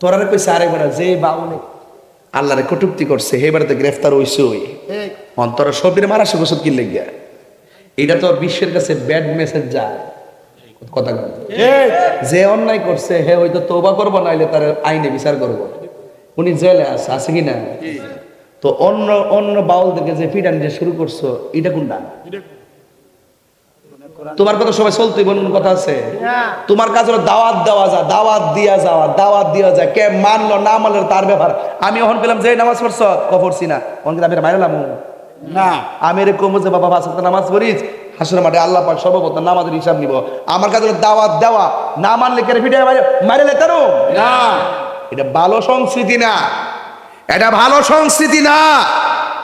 তোরা কইছে আরেকবার যে বাউনে আল্লাহরে কটুক্তি করছে এবারে তো গ্রেফতার হইছে ওই। অন্তর সবির মারা সে গোসব কিনলে গিয়া। এটা তো বিশ্বের কাছে ব্যাড মেসেজ যায় কথা বল। যে অন্যায় করছে হে হয়তো তৌবা করব নাইলে তার আইনে বিচার করব। উনি জেলে আছে আছে কি না? তো অন্য অন্য বাউল থেকে যে ফিডান যে শুরু করছ এটা কোনটা? তোমার কথা সবাই চলতে কোন কথা আছে? তোমার কাজ হলো দাওয়াত দেওয়া যা দাওয়াত দিয়া যাওয়া দাওয়াত দিয়া যায় কে মানলো না মানলো তার ব্যাপার। আমি ওখান পেলাম যে নামাজ পড়ছ কপড়ছি না ওখান আমি মারলাম না। আমি এরকম যে বাবা ওয়াক্ত নামাজ পড়িস হাসুর মাঠে আল্লাহ পাক সর্বপ্রথম নামাজের হিসাব নিব। আমার কাছে হলো দাওয়াত দেওয়া। না মানলে কেন ফিটে মারে তারো? না। এটা ভালো সংস্কৃতি না। এটা ভালো সংস্কৃতি না।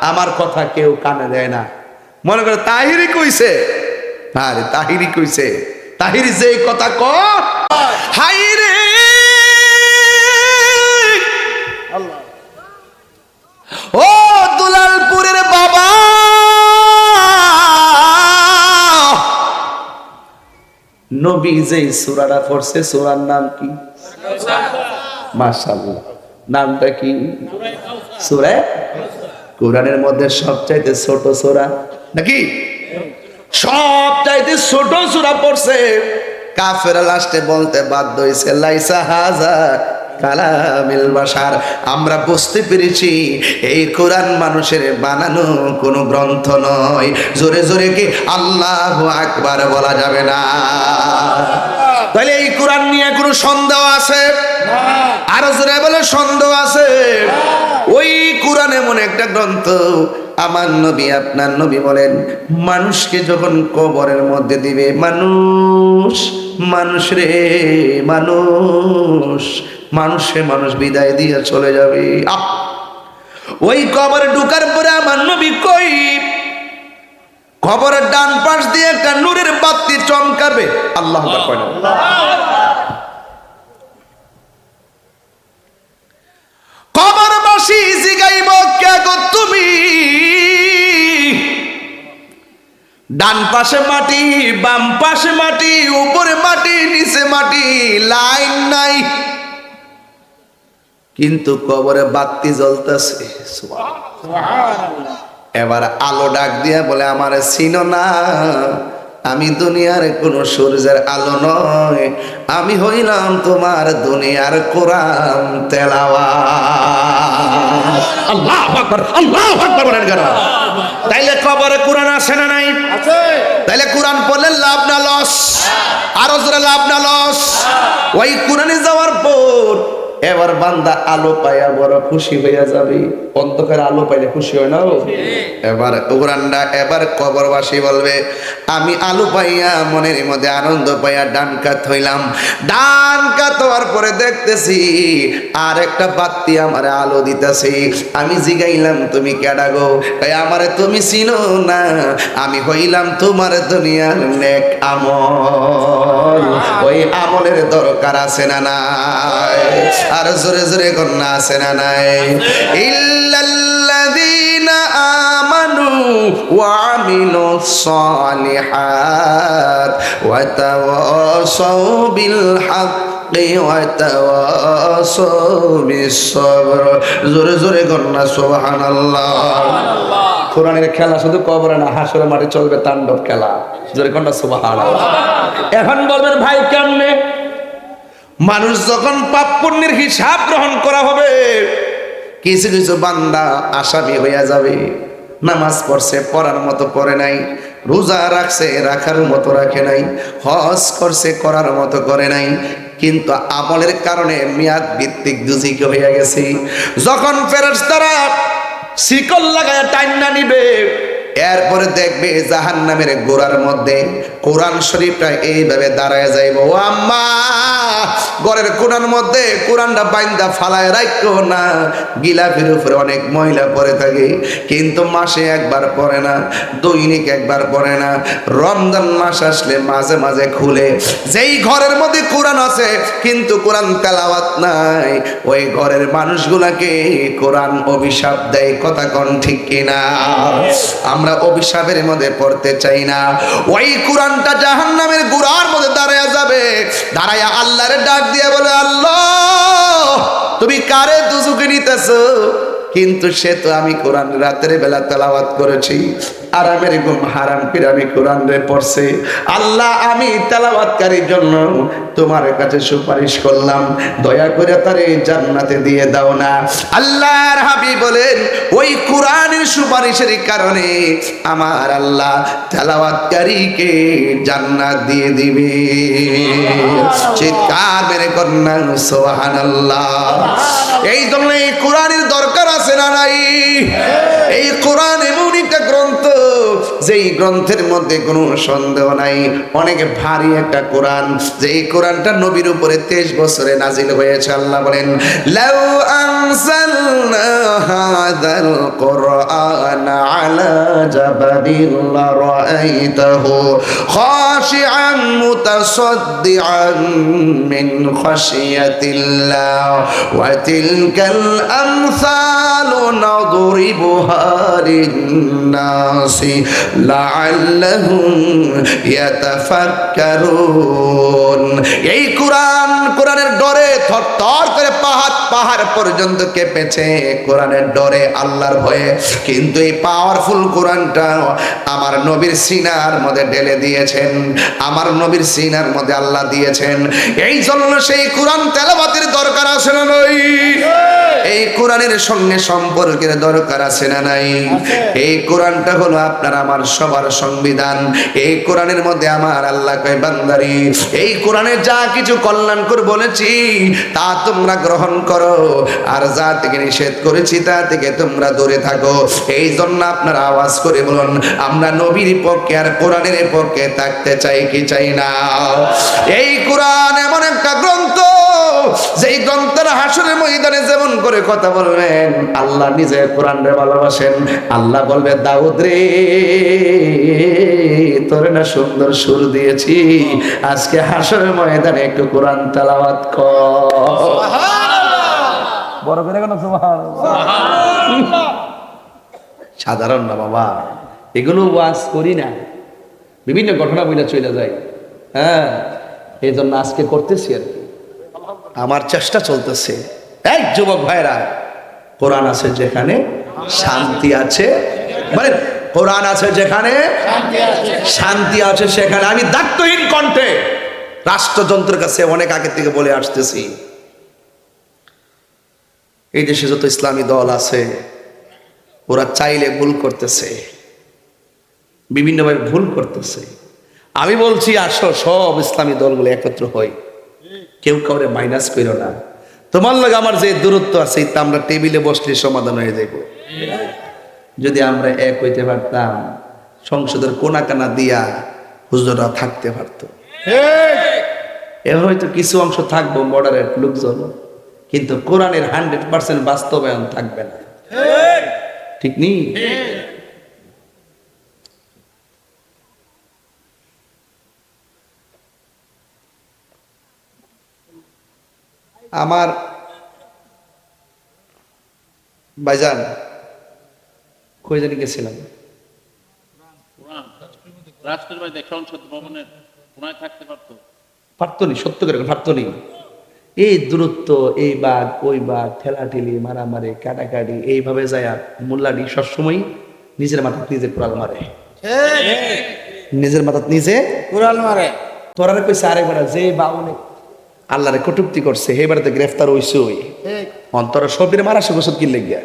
আমার কথা কেউ কানে দেয় না। মনে করে তাহিরি কইছে আরে, তাহিরি কইছে। তাহির যে কথা ক রে। ও দুলালপুরের বাবা। নবী যে সুরাটা পড়ছে, সুরার নাম কি? মাশাআল্লাহ। নামটা কি? সুরা কোরআনের মধ্যে সবচাইতে ছোট সোরা। নাকি? সবচাইতে ছোট সূরা পড়ছে। কাফের লাস্টে বলতে বাধ্য হইছে লাইসা হাজার কালামিল বাসার আমরা বুঝতে পেরেছি এই কোরআন মানুষের বানানো কোনো গ্রন্থ নয়। জোরে জোরে কি আল্লাহ আকবার বলা যাবে না? তাহলে এই কোরআন নিয়ে কোনো সন্দেহ আছে? আরও জোরে বলে সন্দেহ আছে। ওই কোরআন এমন একটা গ্রন্থ, আমার নবী, আপনার নবী বলেন, মানুষকে যখন কবরের মধ্যে দিবে, মানুষ মানুষ রে, মানুষ, মানুষে মানুষ বিদায় দিয়ে চলে যাবে! ওই কবরে ঢুকার পরে আমার নবী কই? কবরের ডান পাশ দিয়ে একটা নূরের বাতি চমকাবে। আল্লাহ আকবার কয় না। কবরবাসী জিগাইব কে গো তুমি ডান পাশে মাটি বাম পাশে মাটি উপরে মাটি নিচে মাটি লাইন নাই। কিন্তু কবরে বাতি জ্বলতেছে। এবার আলো ডাক দিয়া বলে আমার চিনো না আমি দুনিয়ার কোন সূর্যের আলো নয়। আমি হইলাম তোমার দুনিয়ার কোরআন তেলাওয়া আল্লাহ আকবার আল্লাহ আকবার বলেন কেন? তাইলে কবরে কোরআন আছে না নাই? আছে। তাইলে কোরআন পড়লে লাভ না লস। আরও জোরে লাভ না লস। ওই কোরআনে যাওয়ার পর এবার বান্দা আলো পাইয়া বড় খুশি হইয়া যাবে। অন্ধকার আলো পাইলে খুশি হয় না? এবার কোরআনটা এবার কবরবাসী বলবে আমি আলো পাইয়া মনের মধ্যে আনন্দ পাইয়া ডান কাত হইলাম। ডান কাত হওয়ার পরে দেখতেছি আর একটা বাতি আমার আলো দিতেছি। আমি জিগাইলাম তুমি কেডা গো? তাই আমারে তুমি চিনো না। আমি হইলাম তোমার দুনিয়ার নেক আমল। ওই আমলের দরকার আছে না নাই? আর জোরে জোরে কন্যা আছে না নাই? ইল্লাল্লাযীনা আমানু ওয়া আমিলুস সালিহাত ওয়া তাওয়াসাউ বিল সবর জোরে জোরে কন্যা সুবহানাল্লাহ। কোরআনের খেলা শুধু কবরে না হাসরের মাঠে চলবে তাণ্ডব খেলা। জোরে কন্যা সুবহানাল্লাহ। এখন বলবেন ভাই কেমনে? মানুষ যখন পাপ পুণ্যের হিসাব গ্রহণ করা হবে, কিছু কিছু বান্দা আসামি হইয়া যাবে। নামাজ পড়ছে, পড়ার মতো পড়ে নাই, রোজা রাখছে, রাখার মতো রাখে নাই, হজ করছে, করার মতো করে নাই, কিন্তু আমলের কারণে মেয়াদ ভিত্তিক দুজিক হইয়া গেছে। যখন ফেরেশতারা শিকল লাগায় টাইনা নিবে এরপরে দেখবে জাহান নামের গোড়ার মধ্যে কোরআন শরীফটা এইভাবে দাঁড়ায় যাইব। ও আম্মা ঘরের কোরআন মধ্যে কোরআনটা বাইন্দা ফালায় রাখো না। গিলাফের উপরে অনেক মহিলা পরে থাকে কিন্তু মাসে একবার পড়ে না দৈনিক একবার পড়ে না। রমজান মাস আসলে মাঝে মাঝে খুলে। যেই ঘরের মধ্যে কোরআন আছে কিন্তু কোরআন তেলাওয়াত নাই। ওই ঘরের মানুষগুলাকে কোরআন অভিশাপ দেয় কথা কন ঠিক কিনা? আমরা অভিশাপের মধ্যে পড়তে চাই না। ওই কোরআনটা জাহান্নামের গুড়ার মধ্যে দাঁড়ায় যাবে। দাঁড়ায় আল্লাহর ডাক দিয়ে বলে, আল্লাহ, তুমি কারে দুজুকে নিতেছো? কিন্তু সে তো আমি কোরআন রাতের বেলা তেলাওয়াত করেছি। আরামের ঘুম হারাম ফির আমি কোরআন রে পড়ছে। আল্লাহ, আমি তেলাওয়াতকারীর জন্য তোমার কাছে সুপারিশ করলাম। দয়া করে তারে জান্নাতে দিয়ে দাও না। আল্লাহর হাবি বলেন, ওই কোরআনের সুপারিশের কারণে আমার আল্লাহ তেলাওয়াতকারীকে জান্নাত দিয়ে দিবে। চিৎকার মেরে কন্যা সুবহানাল্লাহ। এই জন্য এই কোরআনের দরকার আছে। না নাই? এই কোরআন যেই গ্রন্থের মধ্যে কোনো সন্দেহ নাই, অনেক ভারী একটা কোরআন যে এই কোরআনটা নবীর উপরে তেইশ বছরে নাজিল হয়েছে, আল্লাহ বলেন, লাউ আনসালনা হাদাল কোরআন আলা জাবালিন লারাআইতাহু খাশিআন মুতাসাদ্দিআন মিন খাশিয়াতিল্লাহ ওয়া তিলকাল আমসালু নাদরিবুহা লাআল্লাহুম ইয়াতাফাক্কারুন। এই কোরআন কোরআনের ডরে থরথর করে পাহাড় পাহাড় পর্যন্ত কেঁপেছে। কোরআনের ডরে আল্লাহর ভয়ে। কিন্তু এই পাওয়ারফুল কোরআনটা আমার নবীর সিনার মধ্যে ঢেলে দিয়েছেন। আমার নবীর সিনার মধ্যে আল্লাহ দিয়েছেন। এই জন্য সেই কোরআন তেলাবাতের দরকার আছে না নই? এই কোরআনের সঙ্গে সম্পর্কের দরকার আছে না নাই? এই কোরআনটা হলো আপনার আমার সবার সংবিধান। এই কোরআনের মধ্যে আমার আল্লাহ কয় বান্দারি এই কোরআনে যা কিছু কল্যাণকর বলেছি তা তোমরা গ্রহণ করো। আর যা থেকে নিষেধ করেছি তা থেকে তোমরা দূরে থাকো। এই জন্য আপনারা আওয়াজ করে বলুন আমরা নবীর পক্ষে আর কোরআনের পক্ষে থাকতে চাই কি চাই না? এই কোরআন এমন একটা গ্রন্থ যেই গ্রন্থের হাসনের ময়দানে যেমন করে কথা বলবেন আল্লাহ নিজে কোরআন রে ভালোবাসেন। আল্লাহ বলবে দাউদ রে তোরে না সুন্দর সুর দিয়েছি। আজকে হাসনের ময়দানে একটু কোরআন তেলাওয়াত কর। বড় করে কেন সাধারণ না বাবা এগুলো ওয়াজ করি না। বিভিন্ন ঘটনা বইলে চলে যায়। হ্যাঁ এই জন্য আজকে করতেছি আর কি। আমার চেষ্টা চলতেছে। এক যুবক ভাইরা, কোরআন আছে যেখানে শান্তি আছে। মানে কোরআন আছে যেখানে শান্তি আছে সেখানে। আমি দায়িত্বহীন কণ্ঠে রাষ্ট্রযন্ত্রের কাছে অনেক আগে থেকে বলে আসতেছি। এই দেশে যত ইসলামী দল আছে, ওরা চাইলে ভুল করতেছে। বিভিন্নভাবে ভুল করতেছে। আমি বলছি, আসো, সব ইসলামী দলগুলো একত্র হই। কেউ কাউরে মাইনাস করো না। তোমার লগে আমার যে দূরত্ব আছে, তা আমরা টেবিলে বসলে সমাধান হয়ে যাইব। যদি আমরা এক হইতে পারতাম, সংসদের কোনা কানা দিয়া হুজুরা থাকতে পারতো। এ হয়তো কিছু অংশ থাকব মডারেট লোকজন। কিন্তু কোরআনের হান্ড্রেড পার্সেন্ট বাস্তবায়ন থাকবে না। ঠিক নেই? আমার ভাইজান কই জানি গেছিলাম। কোরআন রাষ্ট্রের বাড়িতে সংসদ ভবনের কোনায় থাকতে পারতো? পারতো নি সত্য করে পারতো এই দূরত্ব এই বাঘ ওই বাঘ ঠেলাঠেলি মারামারি কাটাকাটি এইভাবে যায় মোল্লাটি সবসময় নিজের মাথা নিজে কোরাল মারে। নিজের মাথা নিজে কুড়াল মারে। তোরা কইছে আরেকবার যে বাউনে আল্লাহরে কটুক্তি করছে এবারে তো গ্রেফতার হইছে ওই অন্তর সবির মারা সে গোসব কিনলে গিয়া।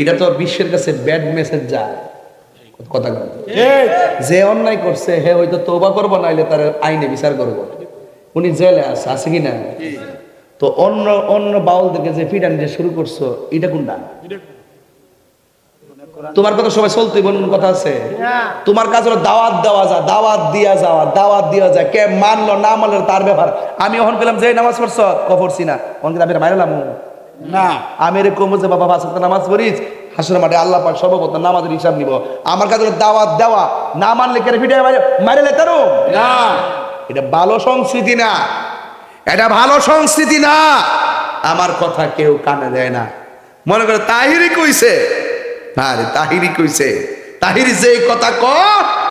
এটা তো বিশ্বের কাছে ব্যাড মেসেজ যায় কথা। যে অন্যায় করছে হে হয়তো তৌবা করব নাইলে তার আইনে বিচার করব। উনি জেলে আছে আছে কি না? তো অন্য অন্য বাউলদেরকে যে ফিডান যে শুরু করছ এটা কোনটা? তোমার কথা সবাই চলতে বলুন কথা আছে। তোমার কাজ হলো দাওয়াত দেওয়া যা দাওয়াত দিয়া যাওয়া দাওয়াত দিয়া যায় কে মানলো না মানলো তার ব্যাপার। আমি ওখান পেলাম যে নামাজ পড়ছ কফরছি না ওখান আমি মারলাম না। আমি এরকম যে বাবা ওয়াক্ত নামাজ পড়িস হাসুর মাঠে আল্লাহ পাক সর্বপ্রথম নামাজের হিসাব নিব। আমার কাছে দাওয়াত দেওয়া। না মানলে কেন ফিটে মারে লেতারো না। এটা ভালো সংস্কৃতি না। এটা ভালো সংস্কৃতি না। আমার কথা কেউ কানে দেয় না। মনে করে তাহিরি কইছে আরে তাহিরি কইছে তাহিরি যে কথা কর